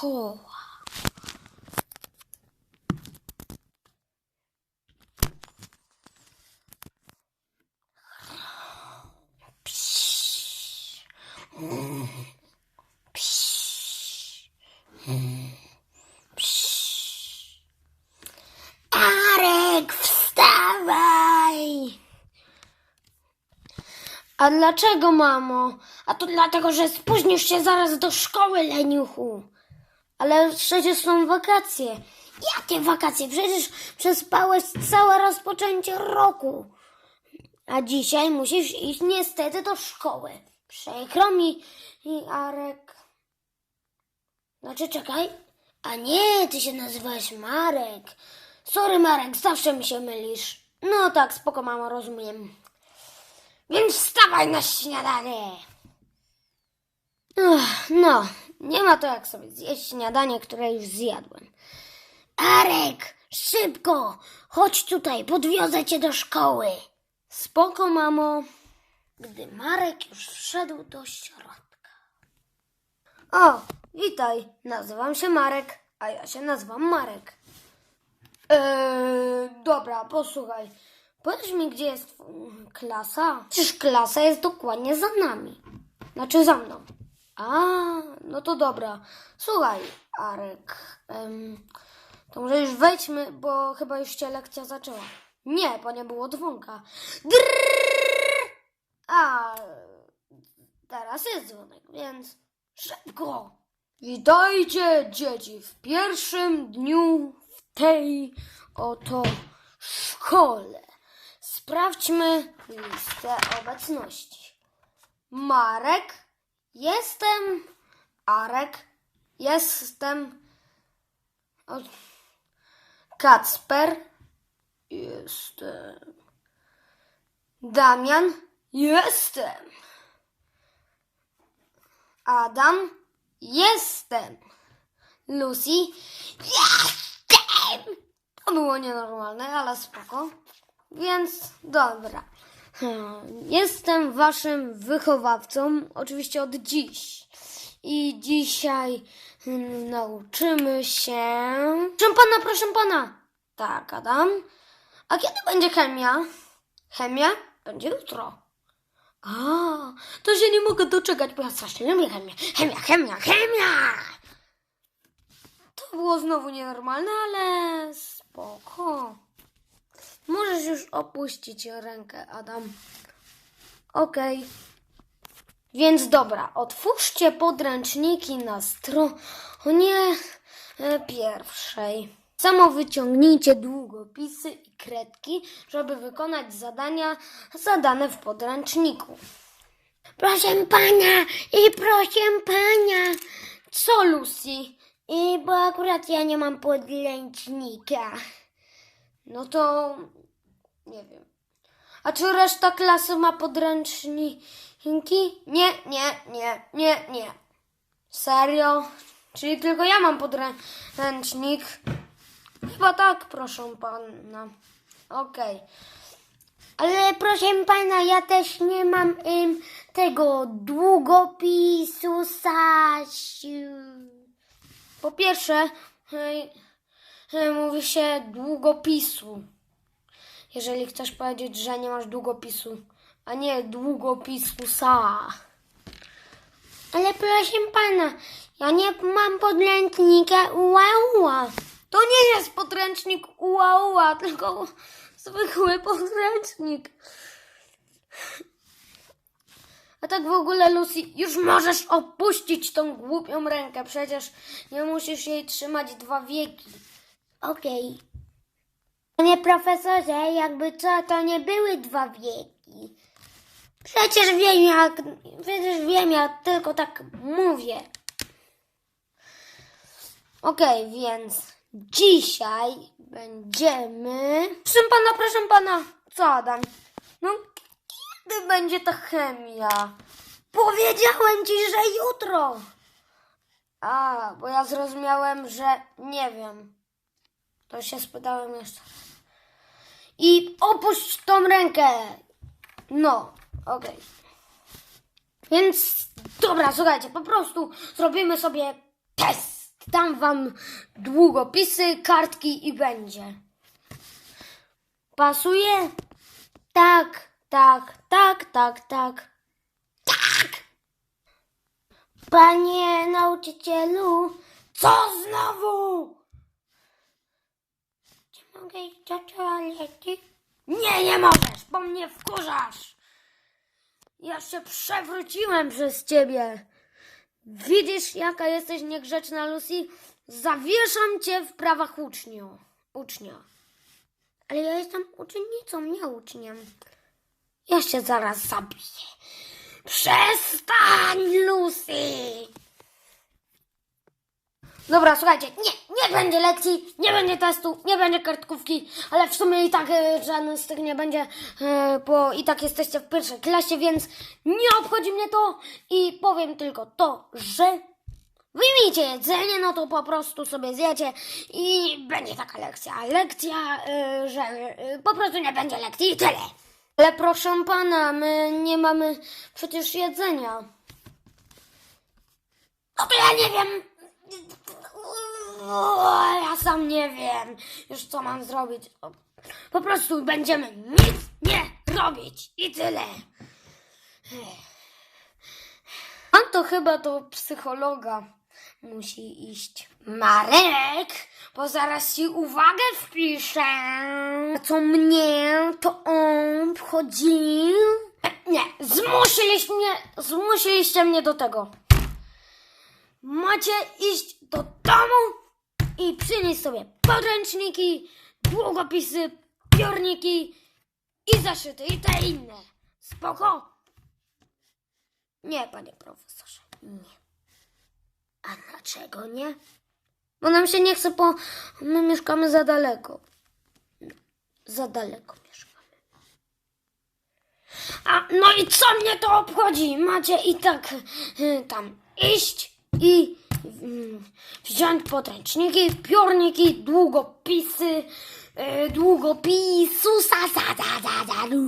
szkoła. Arek, wstawaj! A dlaczego, mamo? A to dlatego, że spóźnisz się zaraz do szkoły, leniuchu. Ale przecież są wakacje. Jakie wakacje? Przecież przespałeś całe rozpoczęcie roku. A dzisiaj musisz iść niestety do szkoły. Przykro mi, Arek. Znaczy, czekaj. A nie, ty się nazywałeś Marek. Sorry, Marek, zawsze mi się mylisz. No tak, spoko, mamo, rozumiem. Więc wstawaj na śniadanie. No, nie ma to jak sobie zjeść śniadanie, które już zjadłem. Arek, szybko, chodź tutaj, podwiozę cię do szkoły. Spoko, mamo. Gdy Marek już wszedł do środka. O, witaj, nazywam się Marek, a ja się nazywam Marek. Eee, dobra, posłuchaj. Powiedz mi, gdzie jest klasa? Przecież klasa jest dokładnie za nami. Znaczy za mną. A, no to dobra. Słuchaj, Arek. em, to może już wejdźmy, bo chyba już się lekcja zaczęła. Nie, bo nie było dzwonka. Drrrr! A, teraz jest dzwonek, więc szybko. Witajcie, dzieci, w pierwszym dniu w tej oto szkole. Sprawdźmy listę obecności. Marek, jestem. Arek, jestem. Kacper, jestem. Damian, jestem. Adam, jestem. Lucy, jestem. To było nienormalne, ale spoko. Więc dobra. Hmm, Jestem waszym wychowawcą, oczywiście od dziś. I dzisiaj hmm, nauczymy się. Proszę pana, proszę pana. Tak, Adam. A kiedy będzie chemia? Chemia będzie jutro. A, to się nie mogę doczekać, bo ja strasznie lubię chemię. Chemia, chemia, chemia! To było znowu nienormalne, ale spoko. Możesz już opuścić rękę, Adam. Okej. Więc dobra, otwórzcie podręczniki na stronie e, pierwszej. Samo wyciągnijcie długopisy i kredki, żeby wykonać zadania zadane w podręczniku. Proszę pana i proszę pana. Co, Lucy? I bo akurat ja nie mam podręcznika. No to nie wiem. A czy reszta klasy ma podręczniki? Nie, nie, nie, nie, nie. Serio? Czyli tylko ja mam podręcznik? Chyba tak, proszę pana. Okej. Ale proszę pana, ja też nie mam ym, tego długopisu, Sasiu. Po pierwsze, hej, mówi się długopisu. Jeżeli chcesz powiedzieć, że nie masz długopisu, a nie długopisu sa. Ale proszę pana, ja nie mam podręcznika uła To nie jest podręcznik uła tylko zwykły podręcznik. A tak w ogóle, Lucy, już możesz opuścić tą głupią rękę. Przecież nie musisz jej trzymać dwa wieki. Okej. Panie profesorze, jakby co, to nie były dwa wieki. Przecież wiem, jak. Przecież wiem, ja tylko tak mówię. Okej, więc dzisiaj będziemy. Proszę pana, proszę pana. Co, Adam? No, kiedy będzie ta chemia? Powiedziałem ci, że jutro. A, bo ja zrozumiałem, że nie wiem. To się spytałem jeszcze. I opuść tą rękę. No, okej. Więc dobra, słuchajcie, po prostu zrobimy sobie test. Dam wam długopisy, kartki i będzie. Pasuje? Tak, tak, tak, tak, tak. Tak! Panie nauczycielu, co znowu? Mogę iść do toalety? Nie, nie możesz, bo mnie wkurzasz. Ja się przewróciłem przez ciebie. Widzisz, jaka jesteś niegrzeczna, Lucy? Zawieszam cię w prawach uczniu. ucznia. Ale ja jestem uczennicą, nie uczniem. Ja się zaraz zabiję. Przestań, Lucy! Dobra, słuchajcie, nie, nie będzie lekcji, nie będzie testu, nie będzie kartkówki, ale w sumie i tak e, żaden z tych nie będzie, e, bo i tak jesteście w pierwszej klasie, więc nie obchodzi mnie to i powiem tylko to, że wyjmijcie jedzenie, no to po prostu sobie zjecie i będzie taka lekcja. Lekcja, e, że e, po prostu nie będzie lekcji i tyle. Ale proszę pana, my nie mamy przecież jedzenia. No to ja nie wiem. Ja sam nie wiem już co mam zrobić. Po prostu będziemy nic nie robić i tyle. On to chyba do psychologa musi iść. Marek, bo zaraz ci uwagę wpiszę. A co mnie, to on wchodzi. Nie, zmusiliście mnie, zmusiliście mnie do tego. Macie iść do domu i przynieść sobie podręczniki, długopisy, piórniki i zaszyty i te inne. Spoko? Nie, panie profesorze, nie. A dlaczego nie? Bo nam się nie chce, bo my mieszkamy za daleko. Za daleko mieszkamy. A no i co mnie to obchodzi? Macie i tak y, tam iść i mm, wziąć podręczniki, piórniki, długopisy, y, długopisu, sa, sa, sa, sa, sa, du.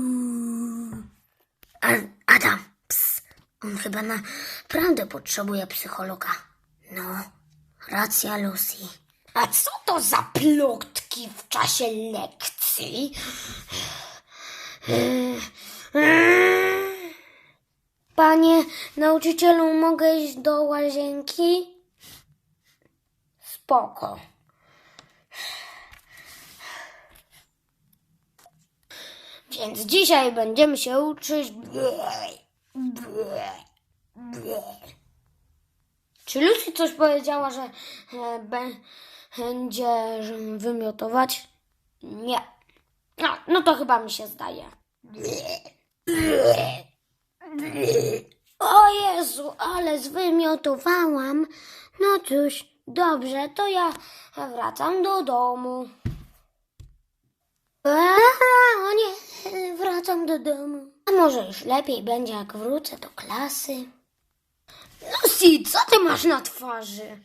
A- Adam, ps, on chyba naprawdę potrzebuje psychologa. No, racja Lucy. A co to za plotki w czasie lekcji? Panie nauczycielu, mogę iść do łazienki? Spoko. Więc dzisiaj będziemy się uczyć. Czy Lucy coś powiedziała, że e, będzie wymiotować? Nie. No, no to chyba mi się zdaje. O Jezu, ale zwymiotowałam. No cóż, dobrze, to ja wracam do domu. A, o nie, wracam do domu. A może już lepiej będzie, jak wrócę do klasy? Lucy, co ty masz na twarzy?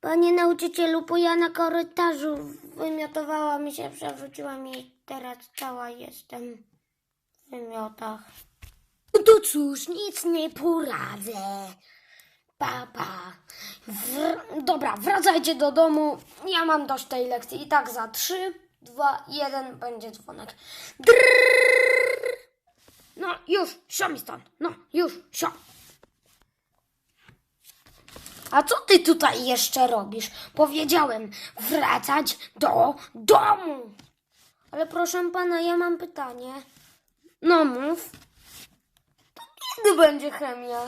Panie nauczycielu, bo ja na korytarzu wymiotowała mi się, przewróciłam i teraz cała jestem w wymiotach. No to cóż, nic nie poradzę. Papa. Wr- Dobra, wracajcie do domu. Ja mam dość tej lekcji. I tak za trzy, dwa, jeden będzie dzwonek. Drrrr. No już, sio mi stąd. No już, sio. A co ty tutaj jeszcze robisz? Powiedziałem wracać do domu. Ale proszę pana, ja mam pytanie. No mów. Çıktı bence krem ya.